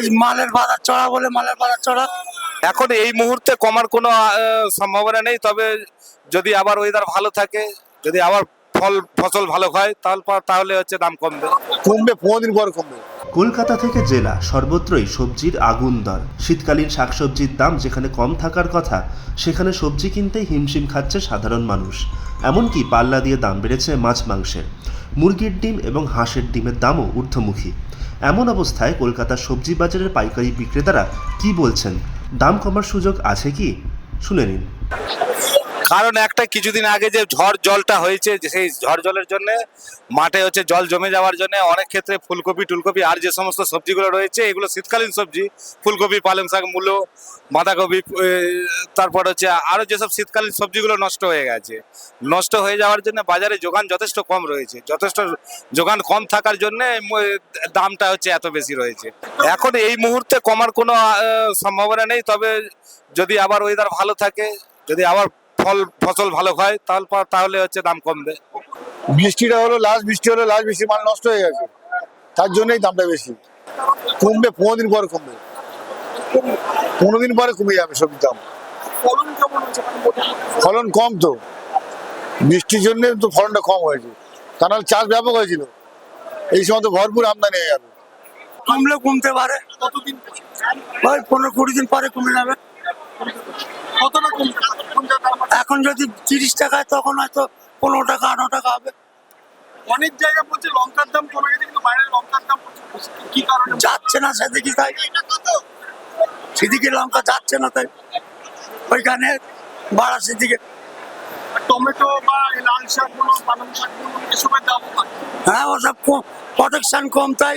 এই মালের বাজার চড়া বলে মালের বাজার চড়া। এখন এই মুহূর্তে কমার কোনো সম্ভাবনা নেই তবে যদি আবার ওয়েদার ভালো থাকে যদি আবার ফল ফসল ভালো হয় তাহলে তাহলে হচ্ছে দাম কমবে। কমবে পনেরো দিন পর কমবে। কলকাতা থেকে জেলা সর্বত্রই সবজির আগুন দর। শীতকালীন শাকসবজির দাম যেখানে কম থাকার কথা সেখানে সবজি কিনতেই হিমশিম খাচ্ছে সাধারণ মানুষ। এমনকি পাল্লা দিয়ে দাম বেড়েছে মাছ মাংসের। মুরগির ডিম এবং হাঁসের ডিমের দামও ঊর্ধ্বমুখী। এমন অবস্থায় কলকাতার সবজি বাজারের পাইকারি বিক্রেতারা কি বলছেন? দাম কমার সুযোগ আছে কি? শুনে নিন। কারণ একটা কিছুদিন আগে যে ঝড় জলটা হয়েছে সেই ঝড় জলের জন্য মাঠে হচ্ছে জল জমে যাওয়ার জন্য অনেক ক্ষেত্রে ফুলকপি, টুলকপি আর যে সমস্ত সবজিগুলো রয়েছে, এগুলো শীতকালীন সবজি। ফুলকপি, পালং শাক, মূলো, বাঁধাকপি তারপর হচ্ছে আরও যেসব শীতকালীন সবজিগুলো নষ্ট হয়ে গেছে। নষ্ট হয়ে যাওয়ার জন্য বাজারে যোগান যথেষ্ট কম রয়েছে। যথেষ্ট যোগান কম থাকার জন্য দামটা হচ্ছে এত বেশি রয়েছে। এখন এই মুহূর্তে কমার কোনো সম্ভাবনা নেই। তবে যদি আবার ওয়েদার ভালো থাকে, যদি আবার ফল ফসল ভালো হয় তাহলে তাহলে হচ্ছে দাম কমবে। বৃষ্টিটা হলো লাস্ট বৃষ্টি হলো লাস্ট বৃষ্টি মাল নষ্ট হয়ে গেছে। তার জন্যই দামটা বেশি। কমবে পনেরো দিন পরে কমবে। পনেরো দিন পরে কমে যাবে সবজির দাম। ফলন কম তো। বৃষ্টির জন্য তো ফলনটা কম হয়েছে। তা নাহলে চাষ ব্যাপক হয়েছিল। এই সময় তো ভরপুর আমদানি হয়ে যাবে। কমলে কমতে পারে। কতদিন পনেরো কুড়ি দিন পরে কমে যাবে কতটা কম কোনটা দাম আছে? এখন যদি তিরিশ টাকায় তখন হয়তো পনেরো টাকা আঠারো টাকা হবে। অনেক জায়গা বলছে লঙ্কার দাম কমে গেছে কিন্তু বাইরে লঙ্কার দাম কি কারণে যাচ্ছে না সেদিকে তাই। সেদিকে লঙ্কা যাচ্ছে না তাই। ওইখানে বাড়া সেদিকে। টমেটো বা লাল শাক পালং শাকগুলো এসবের দাম। হ্যাঁ ওসব প্রোটেকশন কম তাই।